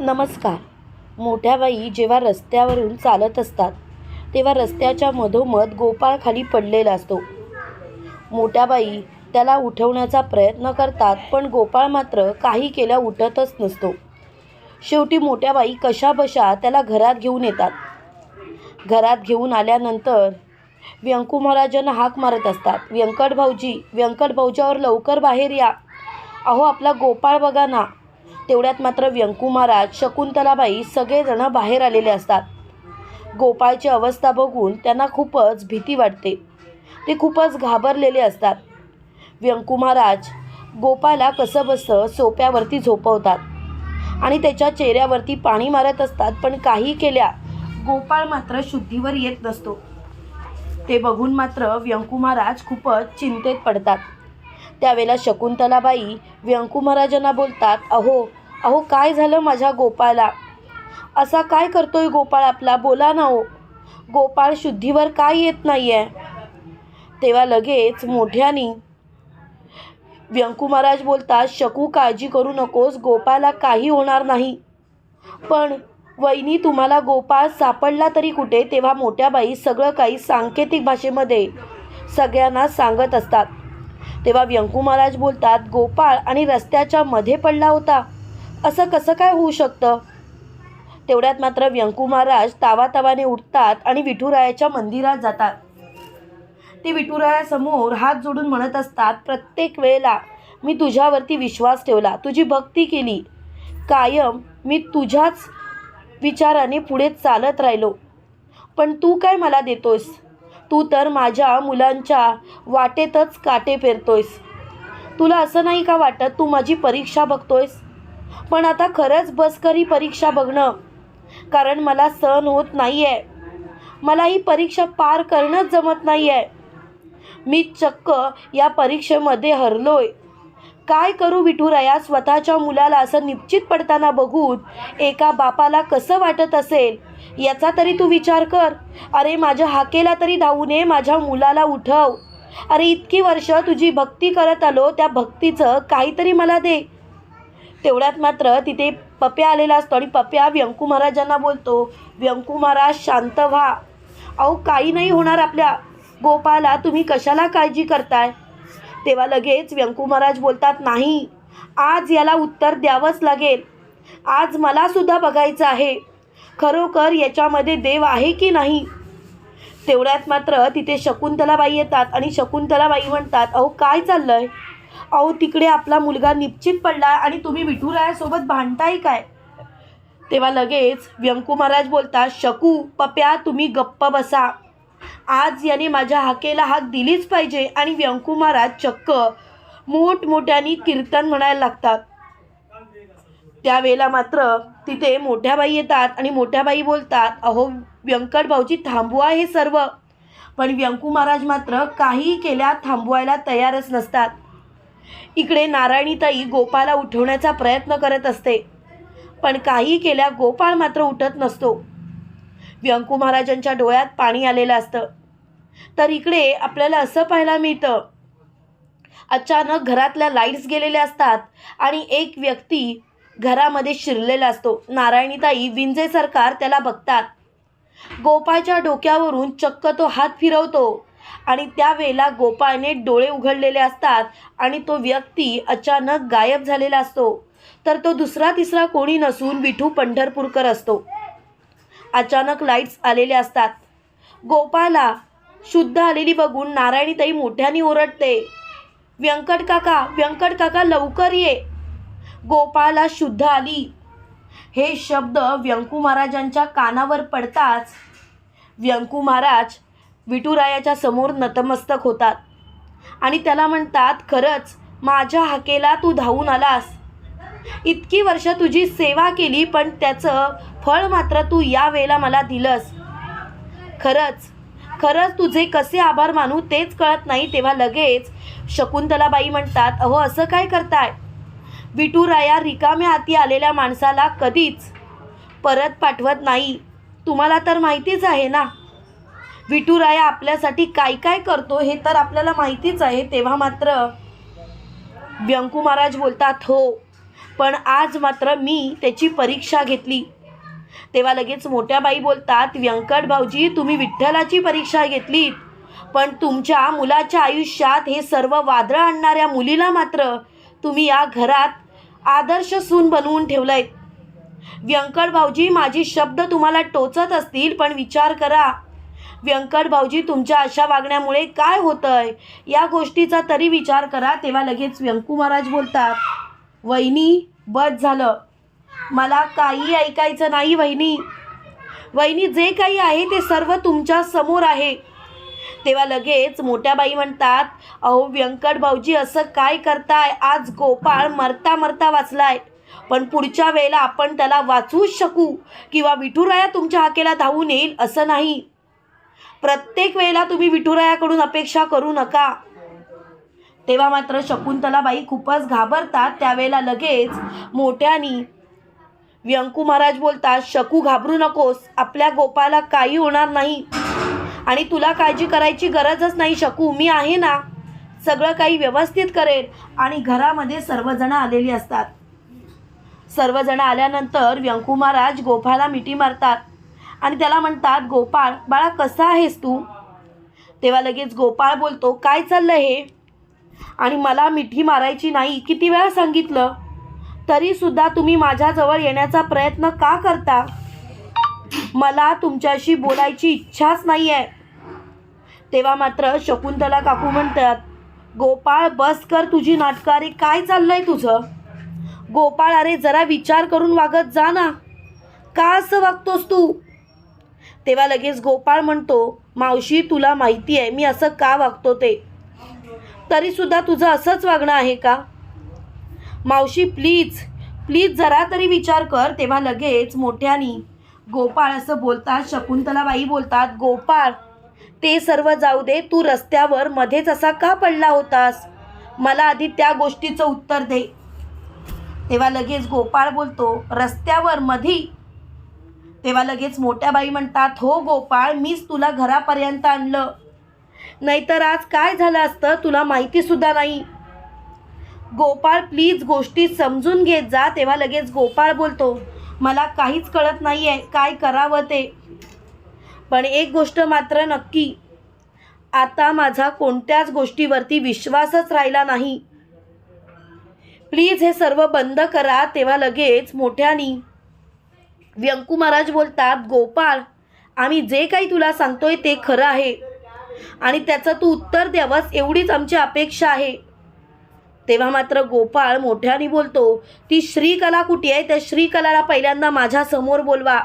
नमस्कार. मोठ्या बाई जेव्हा रस्त्यावरून चालत असतात तेव्हा रस्त्याच्या मधोमध गोपाळ खाली पडलेला असतो. मोठ्या बाई त्याला उठवण्याचा प्रयत्न करतात पण गोपाळ मात्र काही केल्या उठतच नसतो. शेवटी मोठ्या बाई कशाबशा त्याला घरात घेऊन येतात. घरात घेऊन आल्यानंतर व्यंकू महाराजांना हाक मारत असतात. व्यंकट भाऊजी व्यंकट भाऊजावर लवकर बाहेर या. अहो आपला गोपाळ बघा ना. तेवढ्यात मात्र व्यंकू महाराज शकुंतलाबाई सगळेजणं बाहेर आलेले असतात. गोपाळची अवस्था बघून त्यांना खूपच भीती वाटते. ते खूपच घाबरलेले असतात. व्यंकू महाराज गोपाळला कसं बसं सोप्यावरती झोपवतात आणि त्याच्या चेहऱ्यावरती पाणी मारत असतात पण काही केल्या गोपाळ मात्र शुद्धीवर येत नसतो. ते बघून मात्र व्यंकू महाराज खूपच चिंतेत पडतात. त्यावेळेला शकुंतलाबाई व्यंकू महाराजांना बोलतात अहो अहो काय झालं माझ्या गोपाळला असा काय करतोय गोपाळ आपला? बोला ना हो. गोपाळ शुद्धीवर काय येत नाही आहे तेव्हा लगेच मोठ्यानी व्यंकू महाराज बोलतात शकू काळजी करू नकोस गोपाळला काही होणार नाही. पण वहिनी तुम्हाला गोपाळ सापडला तरी कुठे? तेव्हा मोठ्या बाई सगळं काही सांकेतिक भाषेमध्ये सगळ्यांना सांगत असतात. तेव्हा व्यंकू महाराज बोलतात गोपाळ आणि रस्त्याच्या मध्ये पडला होता. असं कसं काय होऊ शकतं? तेवढ्यात मात्र व्यंकू महाराज तावातावाने उठतात आणि विठुरायाच्या मंदिरात जातात. ते विठुरायासमोर हात जोडून म्हणत असतात प्रत्येक वेळेला मी तुझ्यावरती विश्वास ठेवला. तुझी भक्ती केली. कायम मी तुझ्याच विचाराने पुढे चालत राहिलो. पण तू काय मला देतोस तू तर माझ्या मुलांच्या वाटेतच काटे पेरतोयस. तुला असं नाही का वाटत तू माझी परीक्षा बघतोयस? पण आता खरंच बस करी परीक्षा बघणं. कारण मला सहन होत नाही आहे मला ही परीक्षा पार करणंच जमत नाही आहे मी चक्क या परीक्षेमध्ये हरलोय. काय करू विठुराया? स्वतःच्या मुलाला असं निश्चित पडताना बघून एका बापाला कसं वाटत असेल? याचा तरी तू विचार कर. अरे माझ्या हाकेला तरी धावू नये माझ्या मुलाला उठव. अरे इतकी वर्ष तुझी भक्ती करत आलो त्या भक्तीचं काहीतरी मला दे. तेवढ्यात मात्र तिथे पप्या आलेला असतो आणि पप्या व्यंकू महाराजांना बोलतो व्यंकू महाराज शांत व्हा. अहो काही नाही होणार आपल्या. गोपाला तुम्ही कशाला काळजी करताय? तेव्हा लगेच व्यंकू महाराज बोलतात नाही आज याला उत्तर द्यावंच लागेल. आज मलासुद्धा बघायचं आहे. खरोखर याच्यामध्ये देव आहे की नाही? तेवढ्यात मात्र तिथे शकुंतलाबाई येतात आणि शकुंतलाबाई म्हणतात अहो काय चाललंय? अहो तिकडे आपला मुलगा निश्चित पडला आणि तुम्ही विठुरायासोबत भांडताय काय? तेव्हा लगेच व्यंकू महाराज बोलतात शकू पप्या तुम्ही गप्प बसा. आज याने माझ्या हाकेला हाक दिलीच पाहिजे आणि व्यंकू महाराज चक्क मोठमोठ्याने कीर्तन म्हणायला लागतात. त्यावेळेला मात्र तिथे मोठ्या बाई येतात आणि मोठ्या बाई बोलतात अहो व्यंकट भाऊजी थांबवा हे सर्व. पण व्यंकू महाराज मात्र काही केल्या थांबवायला तयारच नसतात. इकडे नारायणीताई गोपाला उठवण्याचा प्रयत्न करत असते पण काही केल्या गोपाळ मात्र उठत नसतो. व्यंकू महाराजांच्या डोळ्यात पाणी आलेलं असतं. तर इकडे आपल्याला असं पाहायला मिळतं. अचानक घरातल्या लाईट्स गेलेल्या असतात आणि एक व्यक्ती घरामध्ये शिरलेला असतो. नारायणीताई विंजे सरकार त्याला बघतात. गोपाळच्या डोक्यावरून चक्क तो हात फिरवतो आणि त्यावेळेला गोपाळने डोळे उघडलेले असतात आणि तो व्यक्ती अचानक गायब झालेला असतो. तर तो दुसरा तिसरा कोणी नसून विठू पंढरपूरकर असतो. अचानक लाईट्स आलेले असतात. गोपाला शुद्ध आलेली बघून नारायणीताई मोठ्याने ओरडते. व्यंकट काका व्यंकट काका लवकर ये. गोपाला शुद्ध आली. हे शब्द व्यंकू महाराजांच्या कानावर पडताच व्यंकू महाराज विठुरायाच्या समोर नतमस्तक होतात आणि त्याला म्हणतात खरंच माझ्या हाकेला तू धावून आलास. इतकी वर्ष तुझी सेवा केली पण त्याचं फळ मात्र तू या वेळेला मला दिलंस. खरंच खरंच तुझे कसे आभार मानू तेच कळत नाही तेव्हा लगेच शकुंतलाबाई म्हणतात अहो असं काय करताय? विठुराया रिकाम्या हाती आलेल्या माणसाला कधीच परत पाठवत नाही. तुम्हाला तर माहितीच आहे ना? विठुराया आपल्यासाठी काय काय करतो हे तर आपल्याला माहितीच आहे. तेव्हा मात्र व्यंकू महाराज बोलतात हो पण आज मात्र मी त्याची परीक्षा घेतली. तेव्हा लगेच मोठ्या बाई बोलतात व्यंकट भाऊजी तुम्ही विठ्ठलाची परीक्षा घेतलीत. पण तुमच्या मुलाच्या आयुष्यात हे सर्व वादळं आणणाऱ्या मुलीला मात्र तुम्ही या घरात आदर्श सून बनवून ठेवलंय. व्यंकट भाऊजी माझी शब्द तुम्हाला टोचत असतील पण विचार करा. व्यंकट भाऊजी तुमच्या अशा वागण्यामुळे काय होतंय? या गोष्टीचा तरी विचार करा. तेव्हा लगेच व्यंकू महाराज बोलतात वहिनी बस झालं. मला काही ऐकायचं नाही वहिनी. वहिनी जे काही आहे ते सर्व तुमच्यासमोर आहे. तेव्हा लगेच मोठ्या बाई म्हणतात अहो व्यंकट भाऊजी असं काय करताय? आज गोपाळ मरता मरता वाचलाय. पण पुढच्या वेळेला आपण त्याला वाचवूच शकू किंवा विठुराया तुमच्या हाकेला धावून येईल असं नाही. प्रत्येक वेळेला तुम्ही विठुरायाकडून अपेक्षा करू नका. तेव्हा मात्र शकुंतलाबाई खूपच घाबरतात. त्यावेळेला लगेच मोठ्यानी व्यंकू महाराज बोलतात शकू घाबरू नकोस. आपल्या गोपाला काही होणार नाही. आणि तुला काळजी करायची गरजच नाही शकू. मी आहे ना. सगळं काही व्यवस्थित करेल आणि घरामध्ये सर्वजण आलेली असतात. सर्वजण आल्यानंतर व्यंकू महाराज गोपाळला मिठी मारतात. आणि त्याला म्हणतात गोपाळ बाळा कसा आहेस तू? तेव्हा लगेच गोपाळ बोलतो काय चाललं हे? आणि मला मिठी मारायची नाही. किती वेळा सांगितलं? तरीसुद्धा तुम्ही माझ्याजवळ येण्याचा प्रयत्न का करता? मला तुमच्याशी बोलायची इच्छाच नाही आहे तेव्हा मात्र शकुंतला काकू म्हणतात गोपाळ बस कर तुझी नाटकं अरे काय चाललंय तुझं? गोपाळ अरे जरा विचार करून वागत जा ना. का असं वागतोस तू? तेव्हा लगेच गोपाळ म्हणतो मावशी तुला माहिती आहे मी असं का वागतो ते? तरीसुद्धा तुझं असंच वागणं आहे का? मावशी प्लीज प्लीज जरा तरी विचार कर. तेव्हा लगेच मोठ्यानी गोपाळ असं बोलतात शकुंतलाबाई बोलतात गोपाळ ते सर्व जाऊ दे तू रस्त्यावर मध्येच असा का पडला होतास? मला आधी त्या गोष्टीचं उत्तर दे. तेव्हा लगेच गोपाळ बोलतो रस्त्यावर मधी. तेव्हा लगेच मोठ्या बाई म्हणतात हो गोपाळ मीच तुला घरापर्यंत आणलं. नाहीतर आज काय झालं असतं? तुला माहितीसुद्धा नाही. गोपाळ प्लीज गोष्टी समजून घेत जा. तेव्हा लगेच गोपाळ बोलतो मला काहीच कळत नाही आहे काय करावं ते? पण एक गोष्ट मात्र नक्की आता माझा कोणत्याच गोष्टीवरती विश्वासच राहिला नाही. प्लीज हे सर्व बंद करा. तेव्हा लगेच मोठ्यानी व्यंकू महाराज बोलतात गोपाळ आम्ही जे काही तुला सांगतोय ते खरं आहे आणि त्याचं तू उत्तर द्यावंस एवढीच आमची अपेक्षा आहे. तेव्हा मात्र गोपाळ मोठ्याने बोलतो ती श्रीकला कुठे आहे? त्या श्रीकलाला पहिल्यांदा माझ्यासमोर बोलवा.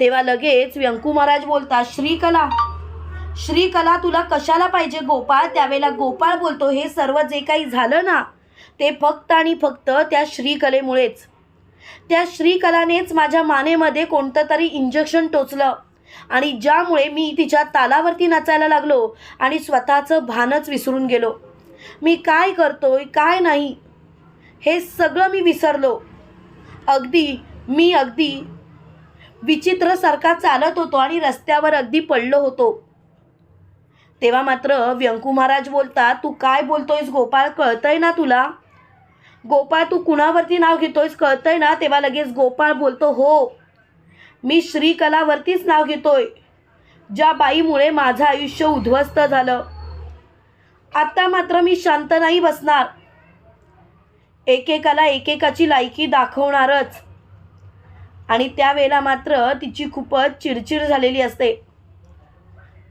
तेव्हा लगेच व्यंकू महाराज बोलतात श्रीकला श्रीकला तुला कशाला पाहिजे गोपाळ? त्यावेळेला गोपाळ बोलतो हे सर्व जे काही झालं ना ते फक्त आणि फक्त त्या श्रीकलेमुळेच. त्या श्रीकलानेच माझ्या मानेमध्ये कोणतं तरी इंजेक्शन टोचलं आणि ज्यामुळे मी तिच्या तालावरती नाचायला लागलो आणि स्वतःचं भानच विसरून गेलो. मी काय करतोय काय नाही हे सगळं मी विसरलो. अगदी मी अगदी विचित्रसारखा चालत होतो आणि रस्त्यावर अगदी पडलो होतो. तेव्हा मात्र व्यंकू महाराज बोलतात तू काय बोलतोयस गोपाळ? कळतंय ना तुला? गोपाळ तू कुणावरती नाव घेतोयस? कळतंय ना? तेव्हा लगेच गोपाळ बोलतो हो मी श्रीकलावरतीच नाव घेतोय. ज्या बाईमुळे माझं आयुष्य उद्ध्वस्त झालं. आता मात्र मी शांत नाही बसणार. एकेकाला एकेकाची लायकी दाखवणारच. आणि त्यावेळेला मात्र तिची खूपच चिडचिड झालेली असते.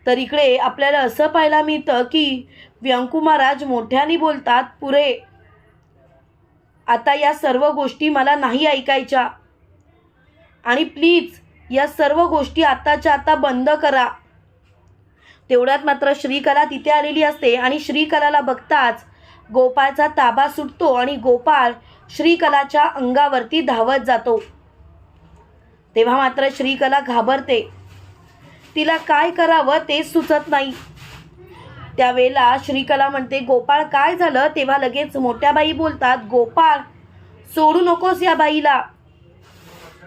तर इकडे आपल्याला असं पाहायला मिळतं की व्यंकू महाराज मोठ्याने बोलतात पुरे आता या सर्व गोष्टी मला नाही ऐकायच्या. आणि प्लीज या सर्व गोष्टी आत्ताच्या आता बंद करा. तेवढ्यात मात्र श्रीकला तिथे आलेली असते आणि श्रीकलाला बघताच गोपाळचा ताबा सुटतो आणि गोपाळ श्रीकलाच्या अंगावरती धावत जातो. तेव्हा मात्र श्रीकला घाबरते. तिला काय करावं तेच सुचत नाही. त्यावेळेला श्रीकला म्हणते गोपाळ काय झालं? तेव्हा लगेच मोठ्या बाई बोलतात गोपाळ सोडू नकोस या बाईला.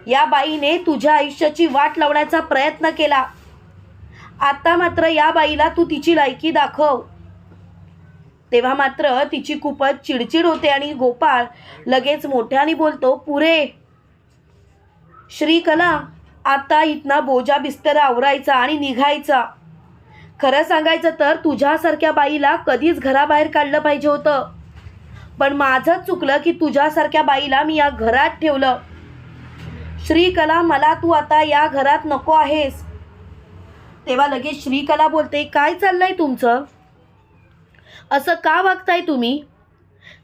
या बाईने तुझ्या आयुष्याची वाट लावण्याचा प्रयत्न केला. आता मात्र या बाईला तू तिची लायकी दाखव. तेव्हा मात्र तिची खूपच चिडचिड होते आणि गोपाळ लगेच मोठ्याने बोलतो पुरे श्रीकला आता इथना बोजा बिस्तर आवरायचा आणि निघायचा. खरं सांगायचं तर तुझ्यासारख्या बाईला कधीच घराबाहेर काढलं पाहिजे होतं. पण माझंच चुकलं की तुझ्यासारख्या बाईला मी या घरात ठेवलं. श्रीकला मला तू आता या घरात नको आहेस. तेव्हा लगेच श्रीकला बोलते काय चाललंय तुमचं? असं का वागताय तुम्ही?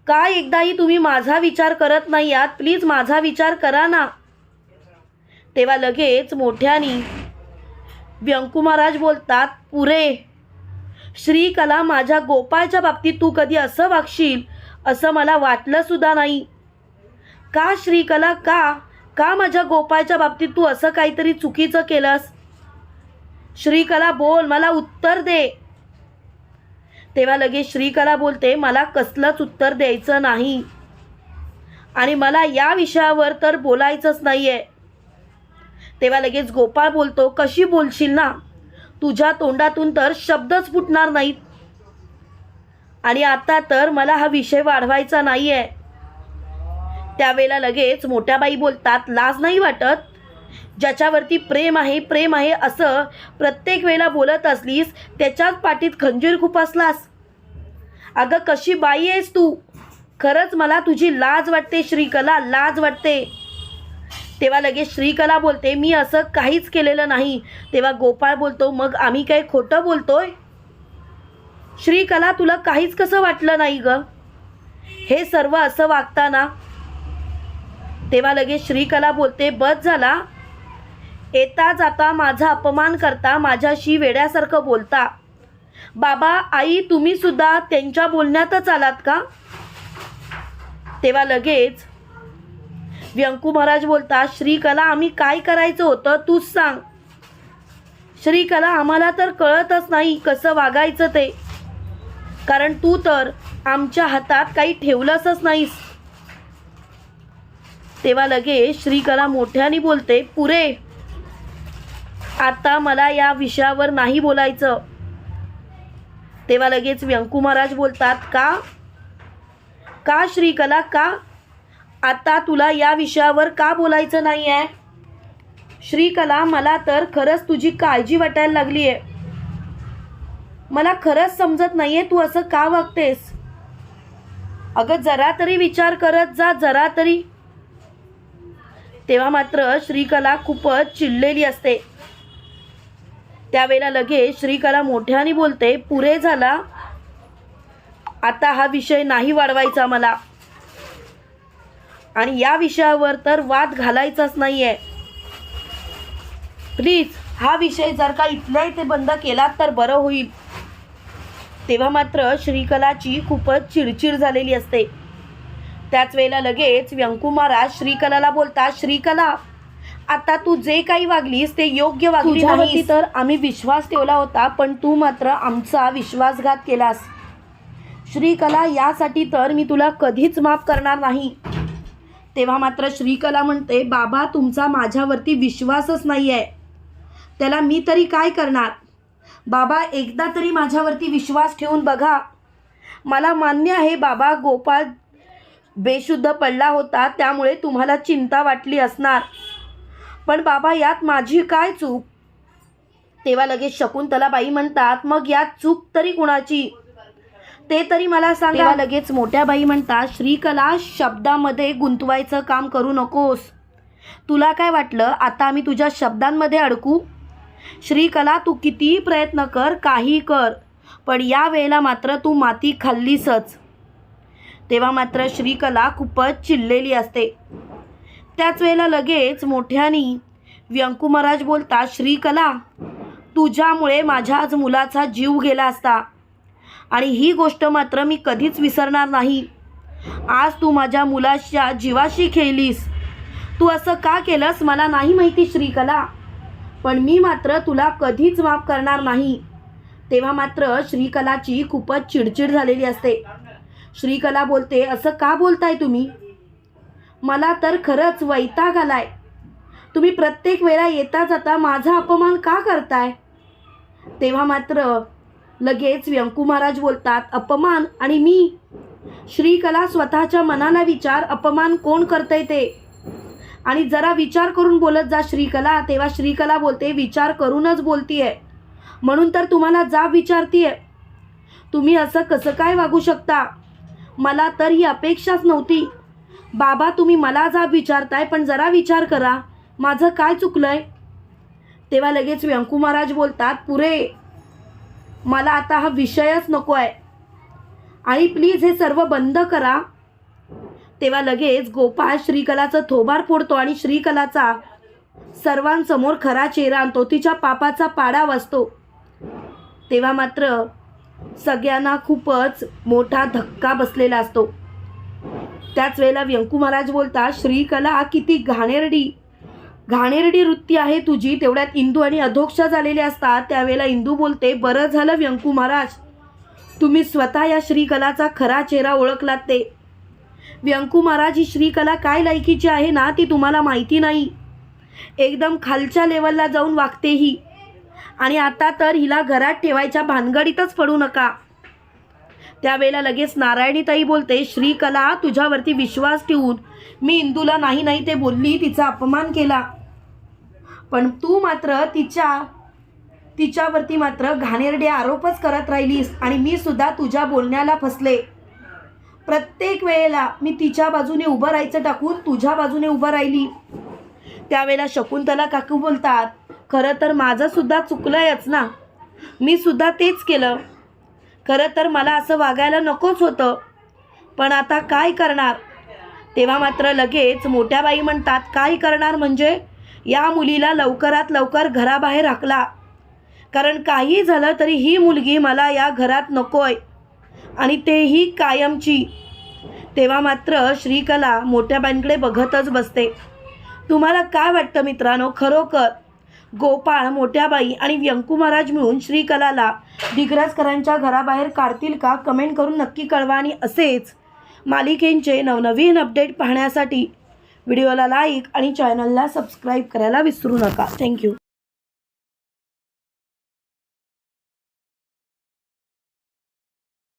का एकदाही तुम्ही माझा विचार करत नाही आहात? प्लीज माझा विचार करा ना. तेव्हा लगेच मोठ्यानी व्यंकुमहाराज बोलतात पुरे श्रीकला माझ्या गोपाळच्या बाबतीत तू कधी असं वागशील? असं मला वाटलं सुद्धा नाही. का श्रीकला? का? का माझ्या गोपाळच्या बाबतीत तू असं काहीतरी चुकीचं केलंस? श्रीकला बोल मला उत्तर दे. तेव्हा लगेच श्रीकला बोलते मला कसलंच उत्तर द्यायचं नाही. आणि मला या विषयावर तर बोलायचंच नाही आहे तेव्हा लगेच गोपाळ बोलतो कशी बोलशील ना? तुझ्या तोंडातून तर शब्दच फुटणार नाहीत. आणि आता तर मला हा विषय वाढवायचा नाही आहे त्यावेळेला लगेच मोठ्या बाई बोलतात लाज नाही वाटत? ज्याच्यावरती प्रेम आहे प्रेम आहे असं प्रत्येक वेळेला बोलत असलीस त्याच्याच पाठीत खंजीर असलास. अगं कशी बाई आहेस तू? खरंच मला तुझी लाज वाटते श्रीकला लाज वाटते. तेव्हा लगेच श्रीकला बोलते मी असं काहीच केलेलं नाही. तेव्हा गोपाळ बोलतो मग आम्ही काही खोटं बोलतोय? श्रीकला तुला काहीच कसं वाटलं नाही ग? हे सर्व असं वागताना? तेव्हा लगेच श्रीकला बोलते बस झाला. येता जाता माझा अपमान करता माझ्याशी वेड्यासारखं बोलता. बाबा आई तुम्ही सुद्धा त्यांच्या बोलण्यातच आलात का? तेव्हा लगेच व्यंकू महाराज बोलता श्रीकला आम्ही काय करायचं होतं तूच सांग. श्रीकला आम्हाला तर कळतच नाही कसं वागायचं ते. कारण तू तर आमच्या हातात काही ठेवलंसच नाहीस. तेव्हा लगेच श्रीकला मोठ्याने बोलते पुरे आता मला या विषयावर नाही बोलायचं. तेव्हा लगेच व्यंकू महाराज बोलतात का? का श्रीकला का? आता तुला या विषयावर का बोलायचं नाही आहे श्रीकला मला तर खरंच तुझी काळजी वाटायला लागली आहे मला खरंच समजत नाही आहे तू असं का वागतेस? अगं जरा तरी विचार करत जा जरा तरी. तेव्हा मात्र श्रीकला खूपच चिडलेली असते. त्यावेळेला लगेच श्रीकला मोठ्याने बोलते पुरे झाला. आता हा विषय नाही वाढवायचा मला. आणि या विषयावर तर वाद घालायचाच नाही आहे प्लीज हा विषय जर का इथल्या इथे बंद केला तर बरं होईल. तेव्हा मात्र श्रीकलाची खूपच चिडचिड झालेली असते. त्याच वेळेला लगेच व्यंकुमारा श्रीकलाला बोलता श्रीकला आता तू जे काही वागलीस ते योग्य वागली नाही तर आम्ही विश्वास ठेवला होता पण तू मात्र आमचा विश्वासघात केलास. श्रीकला यासाठी तर मी तुला कधीच माफ करणार नाही. तेव्हा मात्र श्रीकला म्हणते बाबा तुमचा माझ्यावरती विश्वासच नाही आहे त्याला मी तरी काय करणार? बाबा एकदा तरी माझ्यावरती विश्वास ठेवून बघा. मला मान्य आहे बाबा गोपाळ बेशुद्ध पडला होता त्यामुळे तुम्हाला चिंता वाटली असणार. पण बाबा यात माझी काय चूक? तेव्हा लगेच शकुंतला बाई म्हणतात मग यात चूक तरी कुणाची? ते तरी मला सांगा. लगेच मोठ्या बाई म्हणतात श्रीकला शब्दामध्ये गुंतवायचं काम करू नकोस. तुला काय वाटलं? आता आम्ही तुझ्या शब्दांमध्ये अडकू? श्रीकला तू कितीही प्रयत्न कर काही कर पण या वेळेला मात्र तू माती खाल्लीसच. तेव्हा मात्र श्रीकला खूपच चिडलेली असते. त्याच वेळेला लगेच मोठ्यानी व्यंकू महाराज बोलता श्रीकला तुझ्यामुळे माझ्या आज मुलाचा जीव गेला असता. आणि ही गोष्ट मात्र मी कधीच विसरणार नाही. आज तू माझ्या मुलाच्या जीवाशी खेळलीस. तू असं का केलंस मला नाही माहिती श्रीकला. पण मी मात्र तुला कधीच माफ करणार नाही. तेव्हा मात्र श्रीकलाची खूपच चिडचिड झालेली असते. श्रीकला बोलते असं का बोलताय तुम्ही? मला तर खरंच वैताग आलाय. तुम्ही प्रत्येक वेळा येता जाता माझा अपमान का करताय? तेव्हा मात्र लगेच व्यंकू महाराज बोलतात अपमान आणि मी? श्रीकला स्वतःच्या मनाला विचार अपमान कोण करतंय ते? आणि जरा विचार करून बोलत जा श्रीकला तेव्हा श्रीकला बोलते विचार करूनच बोलतीये. म्हणून तर तुम्हाला जाब विचारतीये. तुम्ही असं कसं काय वागू शकता? मला तर ही अपेक्षाच नव्हती. बाबा तुम्ही मला जाब विचारताय पण जरा विचार करा. माझं काय चुकलंय? तेव्हा लगेच व्यंकू महाराज बोलतात पुरे मला आता हा विषयच नको आहे आणि प्लीज हे सर्व बंद करा. तेव्हा लगेच गोपाळ श्रीकलाचं थोबार फोडतो आणि श्रीकलाचा सर्वांसमोर खरा चेहरा आणतो तिच्या पापाचा पाडा वाचतो तेव्हा मात्र सगळ्यांना खूपच मोठा धक्का बसलेला असतो. त्याच वेळेला व्यंकू महाराज बोलतात श्रीकला किती घाणेरडी घाणेरडी वृत्ती आहे तुझी. तेवढ्यात इंदू आणि अधोक्षा झालेल्या असतात. त्यावेळेला इंदू बोलते बरं झालं व्यंकू महाराज. तुम्ही स्वतः या श्रीकलाचा खरा चेहरा ओळखलात ते. व्यंकू महाराज ही श्रीकला काय लायकीची आहे ना ती तुम्हाला माहिती नाही. एकदम खालच्या लेवलला जाऊन वागते ही. आणि आता तर हिला घरात ठेवायच्या भानगडीतच पडू नका. त्यावेळेला लगेच नारायणीताई बोलते श्रीकला तुझ्यावरती विश्वास ठेवून मी इंदूला नाही नाही ते बोलली तिचा अपमान केला. पण तू मात्र तिच्या तिच्यावरती मात्र घाणेरडे आरोपच करत राहिलीस आणि मी सुद्धा तुझ्या बोलण्याला फसले. प्रत्येक वेळेला मी तिच्या बाजूने उभं राहायचं टाकून तुझ्या बाजूने उभं राहिली. त्यावेळेला शकुंतला काकू बोलतात खरं तर माझंसुद्धा चुकलं आहेच ना. मी सुद्धा तेच केलं. खरं तर मला असं वागायला नकोच होतं. पण आता काय करणार? तेव्हा मात्र लगेच मोठ्या बाई म्हणतात काय करणार म्हणजे? या मुलीला लवकरात लवकर घराबाहेर हाकला. कारण काही झालं तरी ही मुलगी मला या घरात नकोय. आणि तेही कायमची. तेव्हा मात्र श्रीकला मोठ्या बाईंकडे बघतच बसते. तुम्हाला काय वाटतं मित्रांनो? खरोखर गोपाळ मोठ्याबाई आणि व्यंकू महाराज मिळून श्रीकलाला दिग्रजकरांच्या घराबाहेर काढतील का कमेंट करून नक्की कळवा आणि असेच मालिकेंचे नवनवीन अपडेट पाहण्यासाठी व्हिडिओला लाईक आणि चॅनलला सबस्क्राईब करायला विसरू नका. थँक्यू